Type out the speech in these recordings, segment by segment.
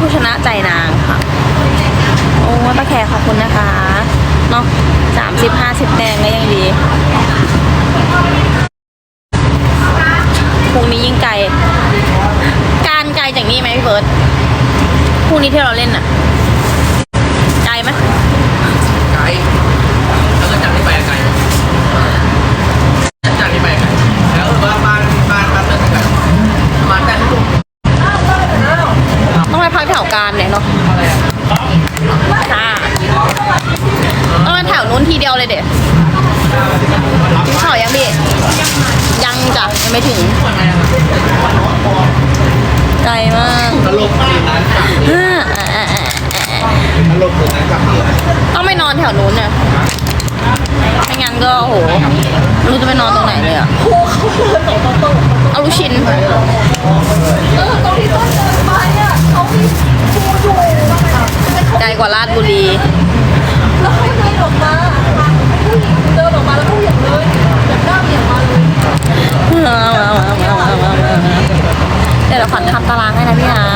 ผู้ชนะใจนางค่ะ โอ้ตะแคขอบคุณนะคะเนาะสามสิบห้าสิบแดงก็ยังดีพรุ่งนี้ยิ่งไกล การไกลจากนี้ไหมพี่เบิร์ตพรุ่งนี้ที่เราเล่นนะ เดียวเลยเด็ดกินข้าวยังพี่ ยังจ้ะยังไม่ถึง ไกลมากตลกดีนั้นอ่าอ่าอ่าอ่าอ่าตลกดีนั้นกับพี่ต้องไปนอนแถวนู้นเนี่ยไม่งั้นก็โอ้โหไม่รู้จะไปนอนตรงไหนเลยอะเอาลูกชิ้น ไกลกว่าราชบุรี แล้วเขาเดินออกมาผู้หญิง เดินออกมาแล้วผู้หญิงเลยแบบหน้าเบี่ยงมาเลยเดี๋ยวเราขวัญทำตารางให้นะพี่นะ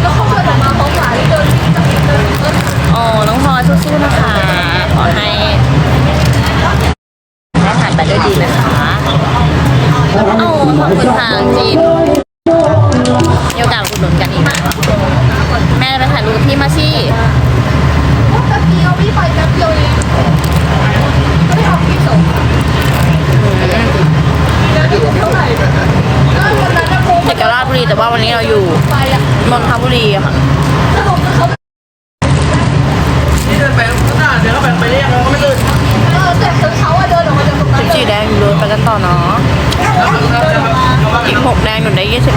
แล้วเขาเดินออกมาพร้อมหลานเดินจับเดินเดินอ๋อน้องพลอยสู้ๆนะคะ ขอให้ให้ผ่านไปด้วยดีนะคะ เอ้าขอบคุณทางจีนมีโอกาสอุดหนุนกันอีกนะแม่ไปถ่ายรูปกับพี่มาชี่แป๊บเดียวพี่ไปแป๊บเดียวเองไม่ได้เอาพี่ส่ง เท่ากราชบุรีแต่ว่าวันนี้เราอยู่นนทบุรีค่ะเขานี่เดินไปข้างหน้าเดินเข้าไปไปเรียกเราก็ไม่ตื่นเออแต่เขาอะเดินออกมาจากตรงนั้นสีแดงอยู่เลยไปกันต่อเนาะอีกหกแดงหนูได้ยี่สิบ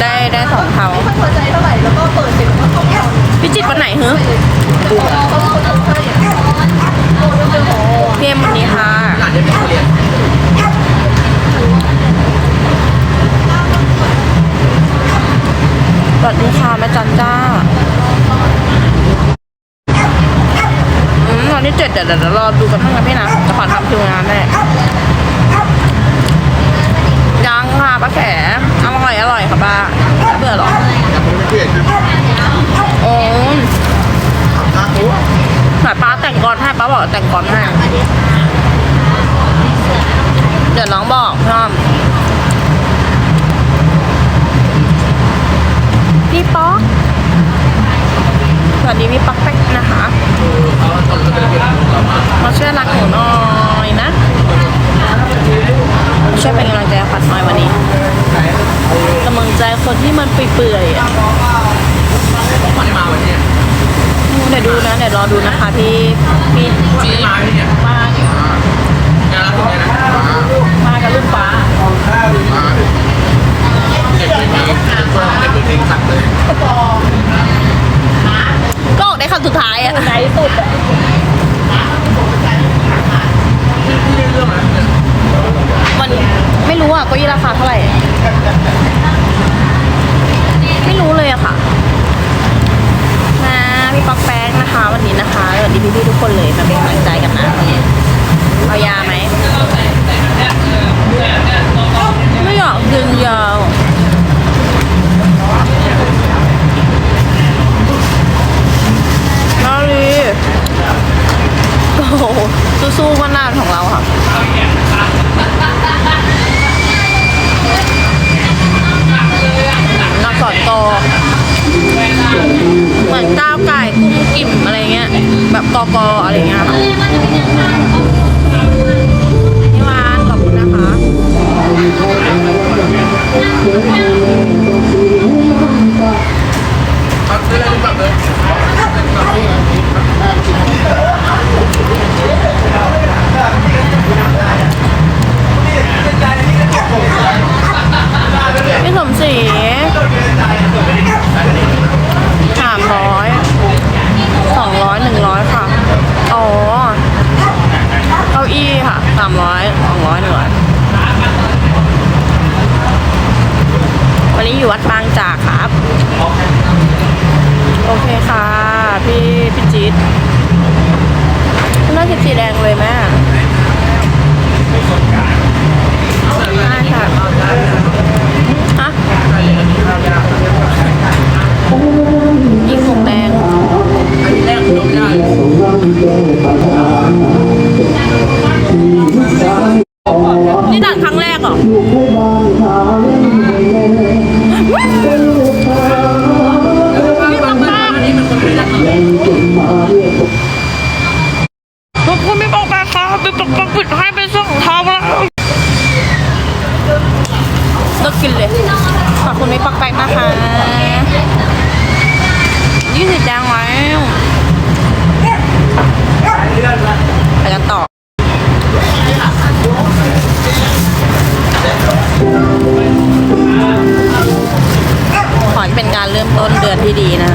ได้ได้สองเทาไม่ค่อยพอใจเท่าไหร่แล้วก็เปิดเสร็จแล้วก็เขาไม่เอาพี่จิตวันไหนเหรอเพี่เอ็มวันนี้ค่ะ วัสดีค่ะแม่จันจ้าอืมวันที่เจ็ดเดี๋ยวเดี๋ยวรอดูกันบ้างนะพี่นะจะขอทำคิวงานแน่ยังค่ะป้าแขอร่อยอร่อยค่ะป้าไม่เบื่อหรอยังไม่ปลี่ยนนะโอ้ยตาหูหมายป้าแต่งก่อนให้ป้าบอกแต่งก่อนให้เดี๋ยวน้องบอกพี่อ้อม พี่ป๊อกสวัสดีพี่ป๊อกแป๊กนะคะเขาตอนก็จะเป็นต่อมามาช่วยรักหนูหน่อยนะ ช่วยเป็นกำลังใจให้ขวัญหน่อยวันนี้กำลังใจคนที่มันเปื่อยๆอะไม่ได้มาวันนี้เดี๋ยวดูนะ เดี๋ยวรอดูนะคะพี่พี่ไม่จีได้มาที่เนี่ยมางานรับที่เนี่ยนะมากับลูกฟ้ามาเด็กไม่มีเด็กไม่ทิ้งสัตว์เลยก็ออกได้คำสุดท้ายอะไหนสุดอะมันไม่รู้อะก็ยี่ราคาเท่าไหร่ ไม่รู้เลยอะค่ะนะพี่ป๊อกแป๊กนะคะ วันนี้นะคะสวัสดีพี่ๆทุกคนเลยมาเป็นกำลังใจกันนะเอายาไหม ดน่าจะสีแดงเลยแม่ได้ค่ะฮะ ขอบคุณพี่ปอกแปกครับพี่ปอกแปกปิดให้เป็นสองเท้าแล้วเลิกกินเลย ขอบคุณพี่ปอกแปนะคะยี่สิบจางไว้ไปกันต่อขอให้เป็นการเริ่มต้นเดือนที่ดีนะ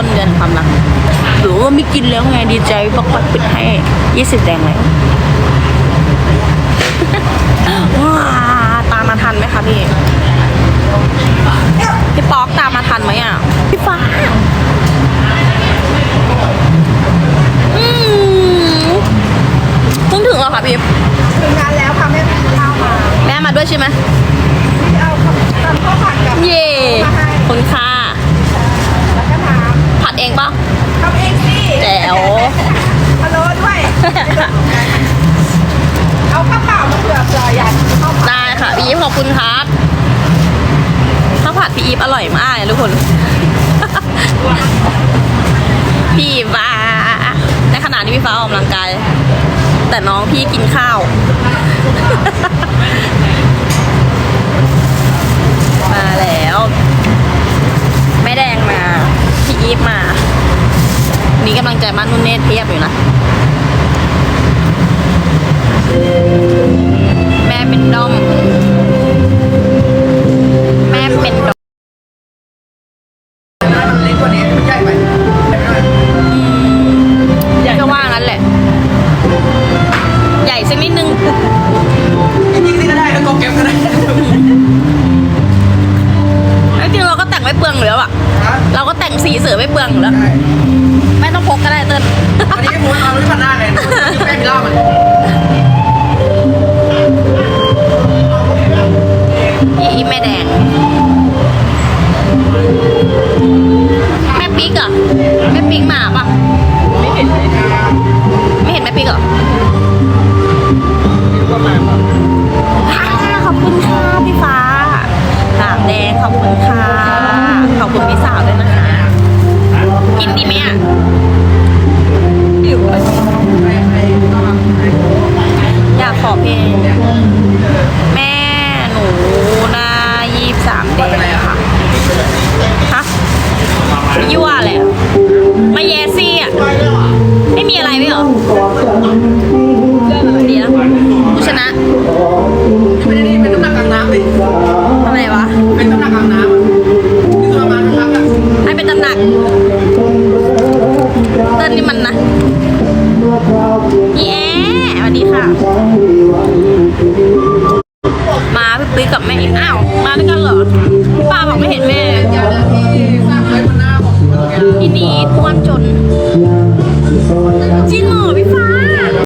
ต้นเดือนความรักหรือว่าไม่กินแล้วไงดีใจปักปักปิดให้ยี่สิบแดงเลยว้าตามมาทันไหมคะพี่พี่ป๊อกตามมาทันไหมอะพี่ฟ้าอืมเพิ่งถึงเหรอคะพี่ถึงงานแล้วค่ะแม่ข้าวมาแม่มาด้วยใช่ไหมที่เอาตำข้าวผัดกับเย่ขอบคุณค่ะ เอาข้าวเปล่ามาเผื่อเผื่ออยากกินข้าวผัดได้ค่ะพี่อีฟขอบคุณครับข้าวผัดพี่อีฟอร่อยมากเลยทุกคน พี่ฟ้าในขณะที่พี่ฟ้าออกกำลังกาย แต่น้องพี่กินข้าว เราก็แต่งไม่เปลืองอยู่แล้วอะฮะเราก็แต่งสีเสือไม่เปลืองอยู่แล้วใช่ไม่ต้องพกก็ได้เติ้ลวันนี้ผมเอาที่มันหน้าไงที่แป้งล่ามันอีแม่แดงแม่ปิ๊กเหรอะแม่ปิ๊กมาปะ ไหมอะหิวอยากขอเพลงแม่หนูหน้ายี่สามเดย์ค่ะฮะยั่วอะไรอะมาแยซี่อะ ไม่มีอะไรไม่เหรอดีนะกูชนะ I'm sorry.